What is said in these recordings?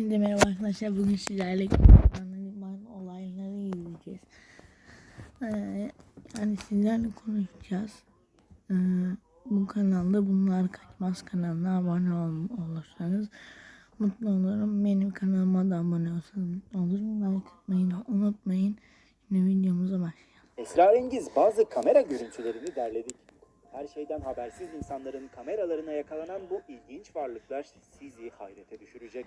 Hepinize merhaba arkadaşlar. Bugün sizlerle Analiman olayları izleyeceğiz. Ee, yani sizlerle konuşacağız. Ee, bu kanalda bunlar kaçmaz kanalına abone ol, olursanız mutlu olurum. Benim kanalıma da abone olsanız mutlu olurum. Like atmayı unutmayın. Şimdi videomuza başlayalım. Esrarengiz bazı kamera görüntülerini derledik. Her şeyden habersiz insanların kameralarına yakalanan bu ilginç varlıklar sizi hayrete düşürecek.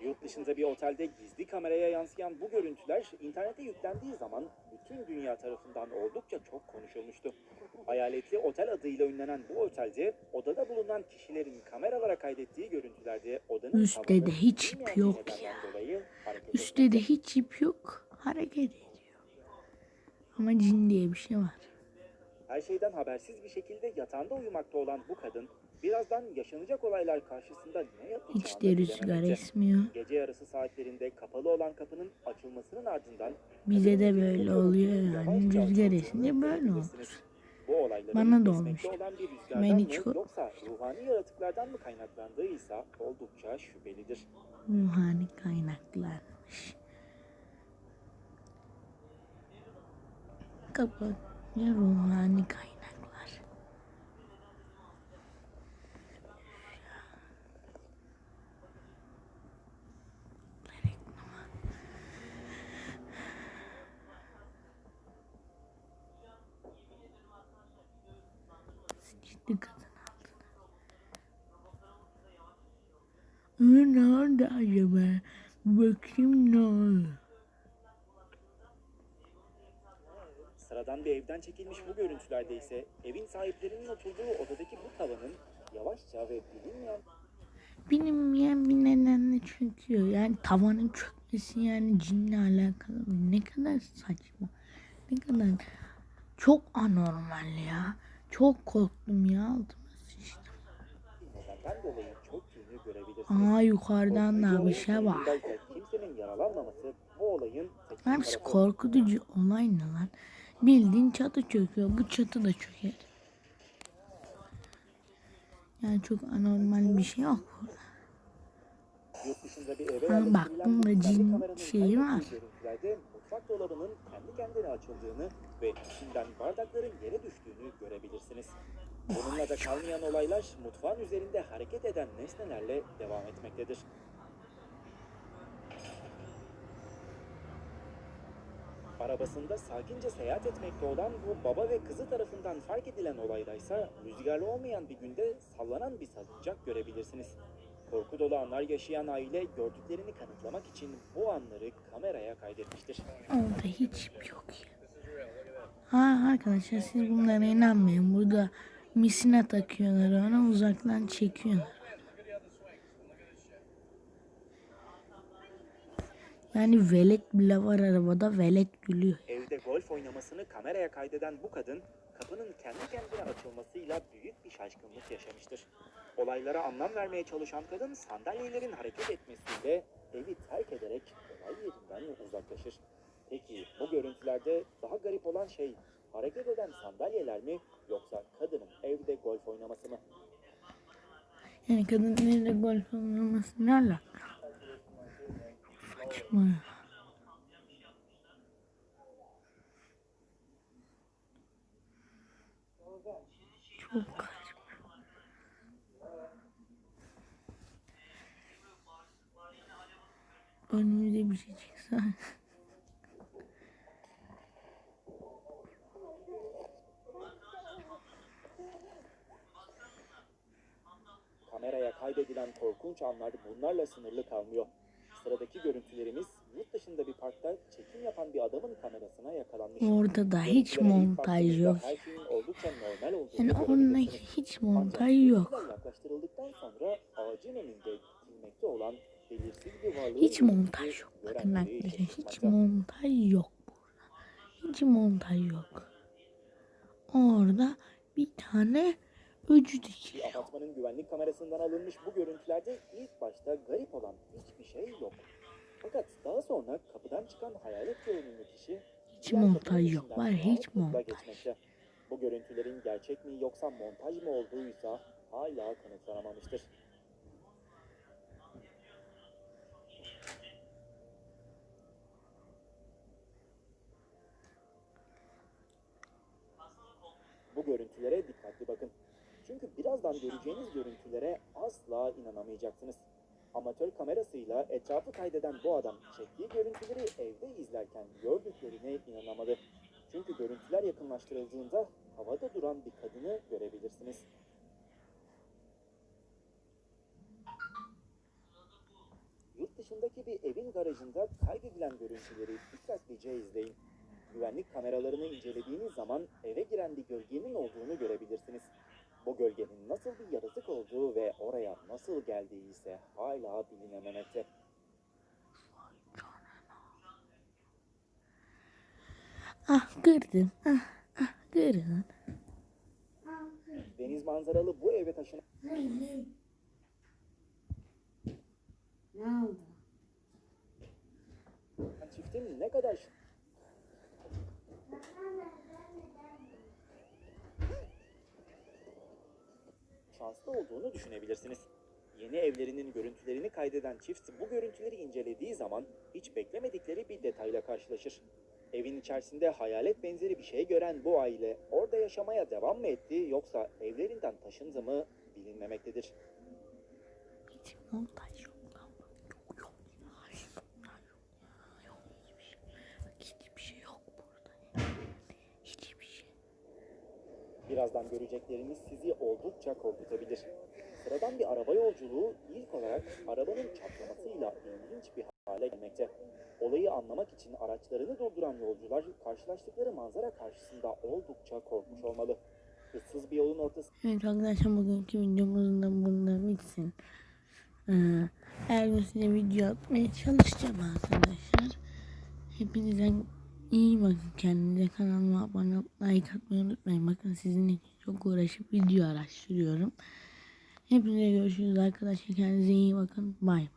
Yurt dışında bir otelde gizli kameraya yansıyan bu görüntüler internete yüklendiği zaman bütün dünya tarafından oldukça çok konuşulmuştu. Hayaletli otel adıyla ünlenen bu otelde odada bulunan kişilerin kameralara kaydettiği görüntülerde odanın Üstte de hiç ip yok ya. Üstte de hiç ip yok. Hareket ediyor. Ama cin diye bir şey var. Her şeyden habersiz bir şekilde yatağında uyumakta olan bu kadın birazdan yaşanacak olaylar karşısında ne yapacağını Hiç de rüzgar esmiyor. Gece yarısı saatlerinde kapalı olan kapının açılmasının ardından Bize de böyle oluyor yani. Rüzgar esince böyle olur. Bu olayların Bana da esmekte olmuştu. olan bir rüzgardan Ben hiç yoksa ruhani yaratıklardan mı kaynaklandığı ise oldukça şüphelidir. Ruhani kaynaklarmış. Kapat. Ne ruhani kaynaklar. Sıçtı kadın altına. Aa, ne oldu acaba? Bakayım ne oldu? Sıradan bir evden çekilmiş bu görüntülerde ise evin sahiplerinin oturduğu odadaki bu tavanın yavaşça ve bilinmeyen Bilinmeyen bir nedenle çöküyor. Yani tavanın çökmesi yani cinle alakalı. Ne kadar saçma. Ne kadar çok anormal ya. Çok korktum ya altıma sıçtım. Aa yukarıdan da bir şey var. sonundaysa Kimsenin yaralanmaması bu olayın tek bir Hepsi korkutucu olay ne lan? Bildiğin çatı çöküyor. Bu çatı da çöker. Yani çok anormal bir şey yok burada. Ha, bak, bu bunda cin şeyi var. mutfak dolabının kendi kendine açıldığını ve içinden bardakların yere düştüğünü görebilirsiniz. Bununla da kalmayan olaylar mutfağın üzerinde hareket eden nesnelerle devam etmektedir. Arabasında sakince seyahat etmekte olan bu baba ve kızı tarafından fark edilen olaydaysa rüzgarlı olmayan bir günde sallanan bir salıncak görebilirsiniz. Korku dolu anlar yaşayan aile gördüklerini kanıtlamak için bu anları kameraya kaydetmiştir. Orada hiç yok ya. Ha arkadaşlar siz bunlara inanmayın. Burada misina takıyorlar ona uzaktan çekiyorlar. Yani velet bile var arabada velet gülüyor. Evde golf oynamasını kameraya kaydeden bu kadın kapının kendi kendine açılmasıyla büyük bir şaşkınlık yaşamıştır. Olaylara anlam vermeye çalışan kadın sandalyelerin hareket etmesiyle evi terk ederek olay yerinden uzaklaşır. Peki bu görüntülerde daha garip olan şey hareket eden sandalyeler mi yoksa kadının evde golf oynaması mı? Yani kadın nerede golf oynaması ne alaka? Saçma ya. Çok saçma. Önümüze bir şey çıksa. Kameraya kaydedilen korkunç anlar bunlarla sınırlı kalmıyor. Sıradaki görüntülerimiz yurt dışında bir parkta çekim yapan bir adamın kamerasına yakalanmış. Orada da hiç montaj yok. Yani görebilirsiniz. hiç montaj yok. yaklaştırıldıktan sonra ağacın önünde dikilmekte olan Hiç montaj yok. Bakın arkadaşlar hiç montaj yok burada. Hiç montaj yok. Orada bir tane öcü dikiliyor. apartmanın güvenlik kamerasından alınmış bu görüntülerde ilk başta garip olan hiçbir şey yok. Fakat daha sonra kapıdan çıkan hayalet görünümlü kişi Hiç montaj yok. Var hiç montaj. geçmekte. Bu görüntülerin gerçek mi yoksa montaj mı olduğuysa hala kanıtlanamamıştır. Bu görüntülere dikkatli bakın. Birazdan göreceğiniz görüntülere asla inanamayacaksınız. Amatör kamerasıyla etrafı kaydeden bu adam çektiği görüntüleri evde izlerken gördüklerine inanamadı. Çünkü görüntüler yakınlaştırıldığında havada duran bir kadını görebilirsiniz. Yurt dışındaki bir evin garajında kaydedilen görüntüleri dikkatlice izleyin. Güvenlik kameralarını incelediğiniz zaman eve giren bir gölgenin olduğunu görebilirsiniz. Bu gölgenin nasıl bir yaratık olduğu ve oraya nasıl geldiği ise hala bilinememekte. Ah kırdım. Ah ah kırın. Deniz manzaralı bu eve taşınan Ne oldu? çiftin ne kadar şanslı olduğunu düşünebilirsiniz. Yeni evlerinin görüntülerini kaydeden çift bu görüntüleri incelediği zaman hiç beklemedikleri bir detayla karşılaşır. Evin içerisinde hayalet benzeri bir şey gören bu aile orada yaşamaya devam mı etti yoksa evlerinden taşındı mı bilinmemektedir. Hiç montaj yok. Yok yok. Hayır, yok, yok, hiçbir şey. Bak, hiçbir şey yok burada. Hiçbir şey. Birazdan görecekleriniz sizi oldukça korkutabilir. Sıradan bir araba yolculuğu ilk olarak arabanın çatlamasıyla ilginç bir hale gelmekte. Olayı anlamak için araçlarını durduran yolcular karşılaştıkları manzara karşısında oldukça korkmuş olmalı. Issız bir yolun ortasında Evet arkadaşlar bugünkü videomuz da burada bitsin. Ee, her gün size video atmaya çalışacağım arkadaşlar. Hepinize iyi bakın kendinize kanalıma abone olup like atmayı unutmayın. Bakın sizin için çok uğraşıp video araştırıyorum. Hepinize görüşürüz arkadaşlar. Kendinize iyi bakın. Bay bay.